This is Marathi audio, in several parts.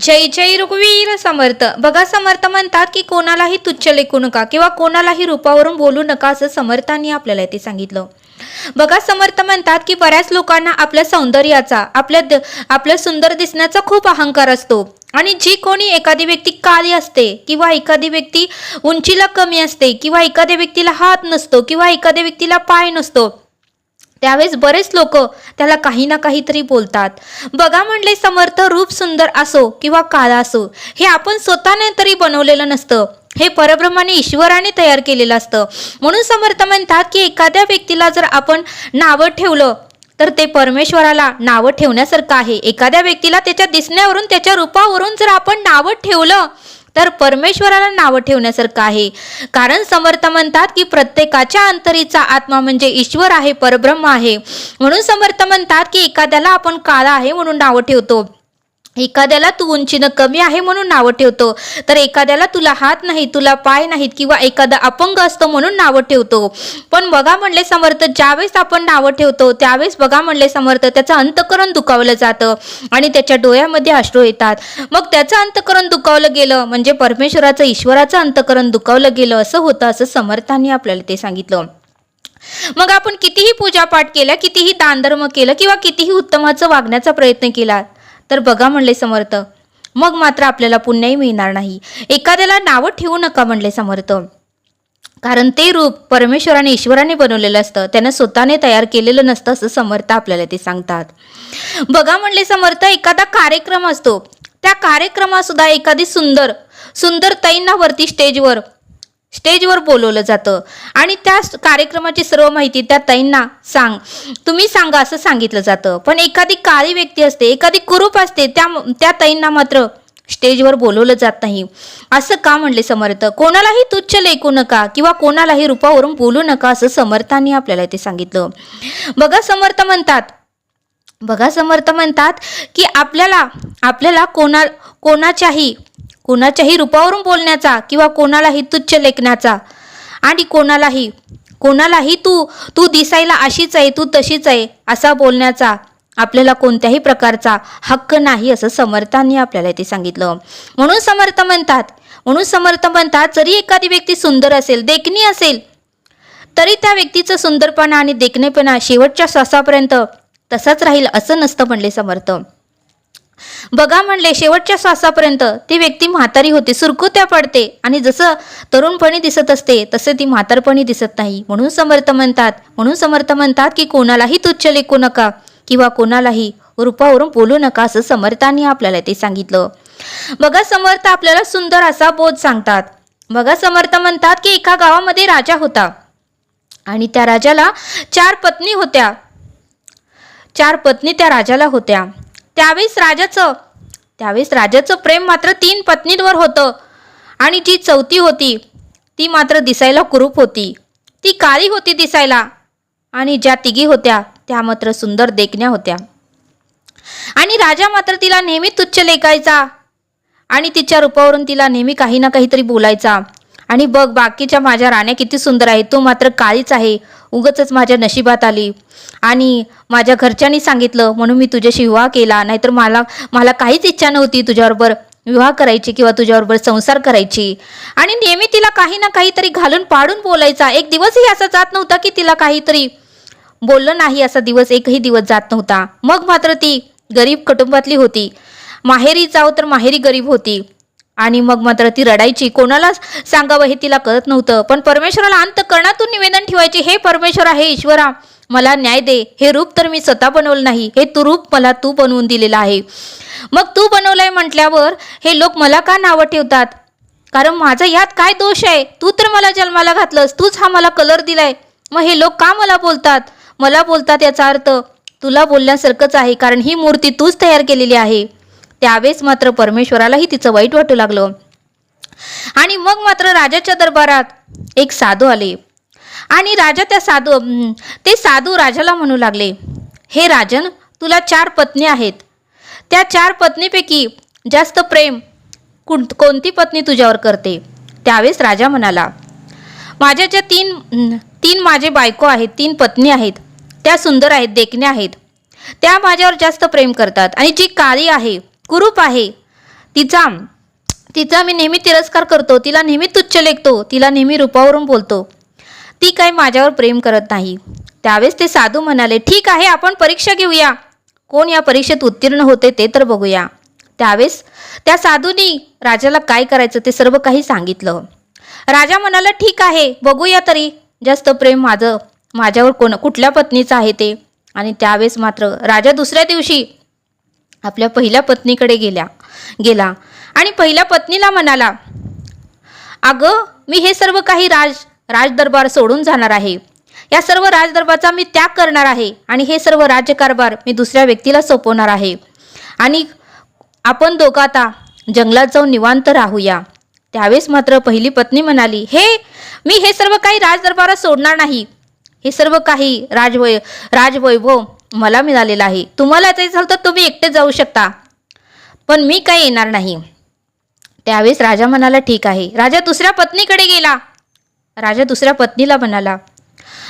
जय जय रघुवीर समर्थ. बघा समर्थ म्हणतात की कोणालाही तुच्छ लेखू नका किंवा कोणालाही रूपावरून बोलू नका असं समर्थांनी आपल्याला ते सांगितलं. बघा समर्थ म्हणतात की बऱ्याच लोकांना आपल्या सौंदर्याचा आपल्या द- आपल्या सुंदर दिसण्याचा खूप अहंकार असतो. आणि जी कोणी एखादी व्यक्ती काळी असते किंवा एखादी व्यक्ती उंचीला कमी असते किंवा एखाद्या व्यक्तीला हात नसतो किंवा एखाद्या व्यक्तीला पाय नसतो त्यावेळेस बरेच लोक त्याला काही ना काहीतरी बोलतात. बघा म्हणले समर्थ रूप सुंदर असो किंवा काळा असो हे आपण स्वतःने तरी बनवलेलं नसतं. हे परब्रह्माने ईश्वराने तयार केलेलं असतं. म्हणून समर्थ म्हणतात की एखाद्या व्यक्तीला जर आपण नावं ठेवलं तर ते परमेश्वराला नावं ठेवण्यासारखं आहे. एखाद्या व्यक्तीला त्याच्या दिसण्यावरून त्याच्या रूपावरून जर आपण नावं ठेवलं तर परमेश्वराला नावं ठेवण्यासारखं आहे. कारण समर्थ म्हणतात की प्रत्येकाच्या अंतरीचा आत्मा म्हणजे ईश्वर आहे परब्रह्म आहे. म्हणून समर्थ म्हणतात की एखाद्याला आपण काळा आहे म्हणून नावं ठेवतो. एखाद्याला तू उंचीनं कमी आहे म्हणून नावं ठेवतो तर एखाद्याला तुला हात नाही तुला पाय नाहीत किंवा एखादा अपंग असतो म्हणून नावं ठेवतो. पण बघा म्हणले समर्थ ज्यावेळेस आपण नावं ठेवतो त्यावेळेस बघा म्हणले समर्थ त्याचं अंतकरण दुखावलं जातं आणि त्याच्या डोळ्यामध्ये अश्रू येतात. मग त्याचं अंतकरण दुखावलं गेलं म्हणजे परमेश्वराचं ईश्वराचं अंतकरण दुखावलं गेलं असं होतं असं समर्थांनी आपल्याला ते सांगितलं. मग आपण कितीही पूजापाठ केल्या कितीही दानधर्म केलं किंवा कितीही उत्तमाचं वागण्याचा प्रयत्न केला तर बघा म्हणले समर्थ. मग मात्र आपल्याला पुण्याही मिळणार नाही. एखाद्याला नावं ठेवू नका म्हणले समर्थ. कारण ते रूप परमेश्वराने ईश्वराने बनवलेलं असतं. त्यानं स्वतःने तयार केलेलं नसतं असं समर्थ आपल्याला ते सांगतात. बघा म्हणले समर्थ एखादा कार्यक्रम असतो. त्या कार्यक्रमात सुद्धा एखादी सुंदर सुंदर ताईंना वरती स्टेजवर स्टेजवर बोलवलं जातं. आणि त्या कार्यक्रमाची सर्व माहिती त्या ताईंना सांग. तुम्ही सांगा असं सांगितलं जातं. पण एखादी काळी व्यक्ती असते एखादी कुरूप असते त्या त्या ताईंना मात्र स्टेजवर बोलवलं जात नाही. असं का म्हणले समर्थ? कोणालाही तुच्छ लेखू नका किंवा कोणालाही रूपावरून बोलू नका असं समर्थांनी आपल्याला ते सांगितलं. बघा समर्थ म्हणतात बघा समर्थ म्हणतात की आपल्याला आपल्याला कोणा कोणाच्याही कोणाच्याही रूपावरून बोलण्याचा किंवा कोणालाही तुच्छ लेखण्याचा आणि कोणालाही कोणालाही तू तू दिसायला अशीच आहे तू तशीच आहे असा बोलण्याचा आपल्याला कोणत्याही प्रकारचा हक्क नाही असं समर्थांनी आपल्याला ते सांगितलं. म्हणून समर्थ म्हणतात. म्हणून समर्थ म्हणतात जरी एखादी व्यक्ती सुंदर असेल देखणी असेल तरी त्या व्यक्तीचं सुंदरपणा आणि देखणेपणा शेवटच्या श्वासापर्यंत तसाच राहील असं नसतं म्हणले समर्थ. बघा म्हणले शेवटच्या श्वासापर्यंत ती व्यक्ती म्हातारी होते. सुरकुत्या पडते. आणि जसं तरुणपणी दिसत असते तसे ती म्हातारपणी दिसत नाही. म्हणून समर्थ म्हणतात म्हणून समर्थ म्हणतात की कोणालाही तुच्छ लेखू नका किंवा कोणालाही रूपावरून बोलू नका असं समर्थांनी आपल्याला ते सांगितलं. बघा समर्थ आपल्याला सुंदर असा बोध सांगतात. बघा समर्थ म्हणतात की एका गावामध्ये राजा होता. आणि त्या राजाला चार पत्नी होत्या. चार पत्नी त्या राजाला होत्या. त्यावेळेस राजाचं त्यावेळेस राजाचं प्रेम मात्र तीन पत्नींवर होतं. आणि जी चौथी होती ती मात्र दिसायला कुरूप होती. ती काळी होती दिसायला. आणि ज्या तिघी होत्या त्या मात्र सुंदर देखण्या होत्या. आणि राजा मात्र तिला नेहमी तुच्छ लेखायचा आणि तिच्या रूपावरून तिला नेहमी काही ना काहीतरी बोलायचा. आणि बघ बाकीच्या माझ्या राण्या किती सुंदर आहेत. तू मात्र काळीच आहे. उगच माझ्या नशिबात आली. आणि माझ्या घरच्यांनी सांगितलं म्हणून मी तुझ्याशी विवाह केला. नाहीतर मला मला काहीच इच्छा नव्हती तुझ्याबरोबर विवाह करायची किंवा तुझ्याबरोबर संसार करायची. आणि नेहमी तिला काही ना काहीतरी घालून पाडून बोलायचा. एक दिवसही असा जात नव्हता की तिला काहीतरी बोललं नाही असा दिवस एकही दिवस जात नव्हता. मग मात्र ती गरीब कुटुंबातली होती. माहेरी जाऊ तर माहेरी गरीब होती. आणि मग मात्र ती रडायची. कोणाला सांगावं हे तिला कळत नव्हतं. पण परमेश्वराला अंतकरणातून निवेदन ठेवायचे हे परमेश्वर आहे ईश्वरा मला न्याय दे. हे रूप तर मी स्वतः बनवलं नाही. हे तू रूप मला तू बनवून दिलेलं आहे. मग तू बनवलंय म्हटल्यावर हे लोक मला का नावं ठेवतात? कारण माझा यात काय दोष आहे? तू तर मला जन्माला घातलंस. तूच हा मला कलर दिलाय. मग हे लोक का मला बोलतात? मला बोलतात याचा अर्थ तुला बोलण्यासारखंच आहे कारण ही मूर्ती तूच तयार केलेली आहे. त्यावेळेस मात्र परमेश्वरालाही तिचं वाईट वाटू लागलं. आणि मग मात्र राजाच्या दरबारात एक साधू आले. आणि राजा त्या साधू ते साधू राजाला म्हणू लागले हे राजन तुला चार पत्नी आहेत. त्या चार पत्नीपैकी जास्त प्रेम कुण कोणती पत्नी तुझ्यावर करते? त्यावेळेस राजा म्हणाला माझ्या ज्या तीन तीन माझे बायको आहेत तीन पत्नी आहेत त्या सुंदर आहेत देखण्या आहेत. त्या माझ्यावर जास्त प्रेम करतात. आणि जी काळी आहे कुरूप आहे. तिचा तिचा मी नेहमी तिरस्कार करतो तिला नेहमी तुच्छ लेखतो तिला नेहमी रूपावरून बोलतो. ती काही माझ्यावर प्रेम करत नाही. त्यावेळेस ते साधू म्हणाले ठीक आहे आपण परीक्षा घेऊया. कोण या परीक्षेत उत्तीर्ण होते ते तर बघूया. त्यावेळेस त्या साधूनी राजाला काय करायचं ते सर्व काही सांगितलं. राजा म्हणाला ठीक आहे बघूया तरी. जास्त प्रेम माझं माझ्यावर कोण कुठल्या पत्नीचं आहे ते? आणि त्यावेळेस मात्र राजा दुसऱ्या दिवशी आपल्या पहिल्या पत्नीकडे गेल्या गेला. आणि पहिल्या पत्नीला म्हणाला अगं मी हे सर्व काही राज राजदरबार सोडून जाणार आहे. या सर्व राजदरबारचा मी त्याग करणार आहे आणि हे सर्व राज्यकारभार मी दुसऱ्या व्यक्तीला सोपवणार आहे. आणि आपण दोघं आता जंगलात जाऊन निवांत राहूया. त्यावेळेस मात्र पहिली पत्नी म्हणाली हे मी हे सर्व काही राजदरबारात सोडणार नाही. हे सर्व काही राजवै राजवैभव मला मिळालेला आहे. तुम्हाला जायचं झालं तर तुम्ही एकटे जाऊ शकता. पण मी काही येणार नाही. त्यावेळेस राजा म्हणाला ठीक आहे. राजा दुसऱ्या पत्नीकडे गेला. राजा दुसऱ्या पत्नीला म्हणाला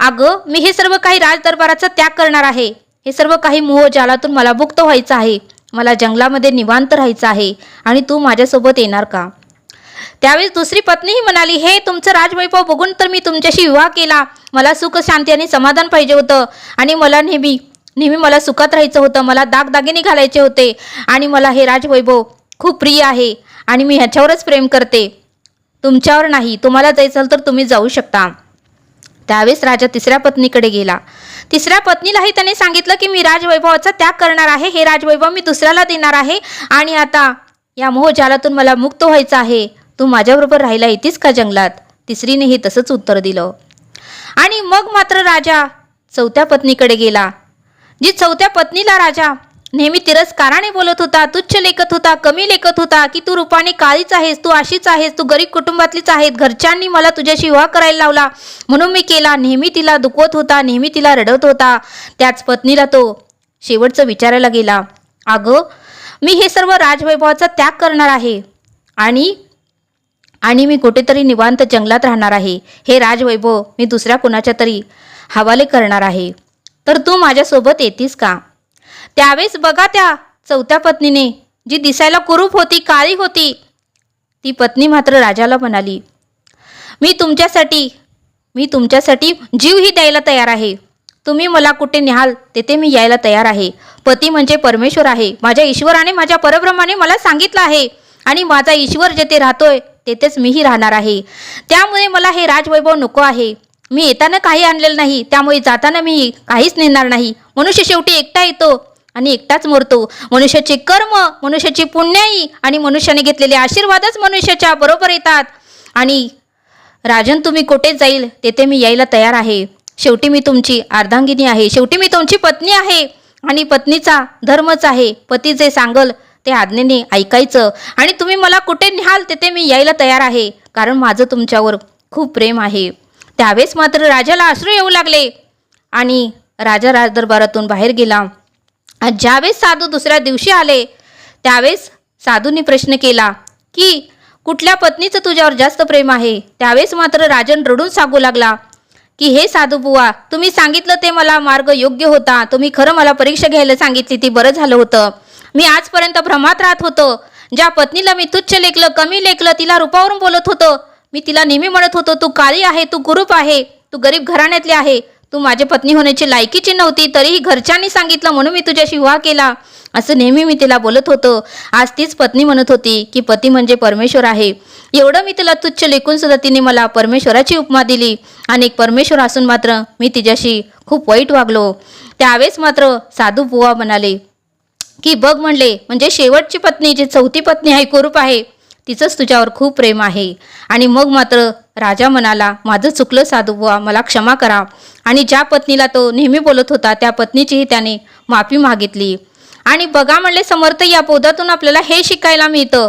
अगं मी हे सर्व काही राजदरबाराचा त्याग करणार आहे. हे सर्व काही मोह जालातून मला मुक्त व्हायचं आहे. मला जंगलामध्ये निवांत राहायचं आहे. आणि तू माझ्यासोबत येणार का? त्यावेळेस दुसरी पत्नीही म्हणाली हे तुमचं राजवैभव बघून तर मी तुमच्याशी विवाह केला. मला सुख शांती आणि समाधान पाहिजे होतं. आणि मला नेहमी नेहमी मला सुखात राहायचं होतं मला दागदागिने घालायचे होते आणि मला हे राजवैभव खूप प्रिय आहे आणि मी ह्याच्यावरच प्रेम करते. तुमच्यावर नाही तुम्हाला जायचं तर तुम्ही जाऊ शकता. त्यावेळेस राजा तिसऱ्या पत्नीकडे गेला. तिसऱ्या पत्नीलाही त्याने सांगितलं की मी राजवैभवाचा त्याग करणार आहे हे राजवैभव मी दुसऱ्याला देणार आहे आणि आता या मोहजालातून मला मुक्त व्हायचं आहे. तू माझ्याबरोबर राहायला येतीस का जंगलात? तिसरीनेही तसंच उत्तर दिलं. आणि मग मात्र राजा चौथ्या पत्नीकडे गेला. जी चौथ्या पत्नीला राजा नेहमी तिरस्काराने बोलत होता तुच्छ लेखत होता कमी लेखत होता की तू रूपाने काळीच आहेस तू अशीच आहेस तू गरीब कुटुंबातलीच आहेस घरच्यांनी मला तुझ्याशी विवाह करायला लावला. म्हणून मी केला नेहमी तिला दुखवत होता नेहमी तिला रडवत होता. त्याच पत्नीला तो शेवटचं विचारायला गेला. अगं मी हे सर्व राजवैभवाचा त्याग करणार आहे आणि आणि मी कुठेतरी निवांत जंगलात राहणार आहे. हे राजवैभव मी दुसऱ्या कुणाच्या तरी हवाले करणार आहे. तर तू माझ्यासोबत येतीस का? त्यावेळेस बघा त्या चौथ्या पत्नीने जी दिसायला कुरूप होती काळी होती. ती पत्नी मात्र राजाला म्हणाली मी तुमच्यासाठी मी तुमच्यासाठी जीवही द्यायला तयार आहे. तुम्ही मला कुठे न्याल तेथे मी यायला तयार आहे. पती म्हणजे परमेश्वर आहे. माझ्या ईश्वराने माझ्या परब्रह्माने मला सांगितलं आहे. आणि माझा ईश्वर जेथे राहतोय तेथेच मीही राहणार आहे. त्यामुळे मला हे राजवैभव नको आहे. मी येताना काही आणलेलं नाही त्यामुळे जाताना मी काहीच नेणार नाही. मनुष्य शेवटी एकटा येतो आणि एकटाच मरतो. मनुष्याचे कर्म मनुष्याची पुण्याई आणि मनुष्याने घेतलेले आशीर्वादच मनुष्याच्या बरोबर येतात. आणि राजन तुम्ही कुठे जाईल? तेथे मी यायला तयार आहे. शेवटी मी तुमची अर्धांगिनी आहे. शेवटी मी तुमची पत्नी आहे आणि पत्नीचा धर्मच आहे. पती जे सांगल ते आज्ञेने ऐकायचं. आणि तुम्ही मला कुठे न्याल तेथे मी यायला तयार आहे. कारण माझं तुमच्यावर खूप प्रेम आहे. त्यावेळेस मात्र राजाला अश्रू येऊ लागले. आणि राजा राजदरबारातून बाहेर गेला. ज्यावेळेस साधू दुसऱ्या दिवशी आले त्यावेळेस साधूंनी प्रश्न केला की कुठल्या पत्नीचं तुझ्यावर जास्त प्रेम आहे? त्यावेळेस मात्र राजन रडून सांगू लागला की हे साधू बुवा तुम्ही सांगितलं ते मला मार्ग योग्य होता. तुम्ही खरं मला परीक्षा घ्यायला सांगितली ती बरं झालं होतं. मी आजपर्यंत भ्रमात राहत होतो. ज्या पत्नीला मी तुच्छ लेखलं कमी लेखलं तिला रूपावरून बोलत होतो. मी तिला नेहमी म्हणत होतो तू काळी आहे तू कुरूप आहे तू गरीब घराण्यातली आहे तू माझी पत्नी होण्याची लायकीची नव्हती तरीही घरच्यांनी सांगितलं म्हणून मी तुझ्याशी विवाह केला. असं नेहमी मी तिला बोलत होतो. आज तीच पत्नी म्हणत होती की पती म्हणजे परमेश्वर आहे. एवढं मी तिला तुच्छ लेखून सुद्धा तिने मला परमेश्वराची उपमा दिली. आणि एक परमेश्वर असून मात्र मी तिच्याशी खूप वाईट वागलो. त्यावेळेस मात्र साधू बुवा म्हणाले की बघ म्हणले म्हणजे शेवटची पत्नी जी चौथी पत्नी आहे कुरूप आहे तिचंच तुझ्यावर खूप प्रेम आहे. आणि मग मात्र राजा म्हणाला माझं चुकलं साधू बुवा मला क्षमा करा. आणि ज्या पत्नीला तो नेहमी बोलत होता त्या पत्नीचीही त्याने माफी मागितली. आणि बघा म्हणले समर्थ या बोधातून आपल्याला हे शिकायला मिळतं.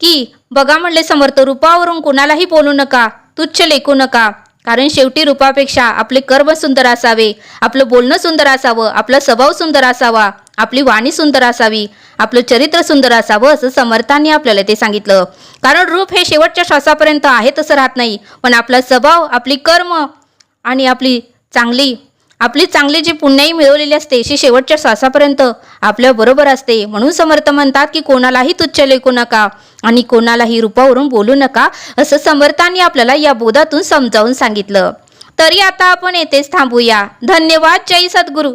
की बघा म्हणले समर्थ रूपावरून कोणालाही बोलू नका तुच्छ लेखू नका. कारण शेवटी रूपापेक्षा आपले कर्म सुंदर असावे आपलं बोलणं सुंदर असावं आपला स्वभाव सुंदर असावा. आपली वाणी सुंदर असावी आपलं चरित्र सुंदर असावं असं समर्थांनी आपल्याला ते सांगितलं. कारण रूप हे शेवटच्या श्वासापर्यंत आहे तसं राहत नाही. पण आपला स्वभाव आपली कर्म आणि आपली चांगली आपली चांगली जी पुण्याई मिळवलेली असते ती शेवटच्या श्वासापर्यंत आपल्या बरोबर असते. म्हणून समर्थ म्हणतात की कोणालाही तुच्छ लेखू नका आणि कोणालाही रूपावरून बोलू नका असं समर्थांनी आपल्याला या बोधातून समजावून सांगितलं. तरी आता आपण येथेच थांबूया. धन्यवाद जय सद्गुरू.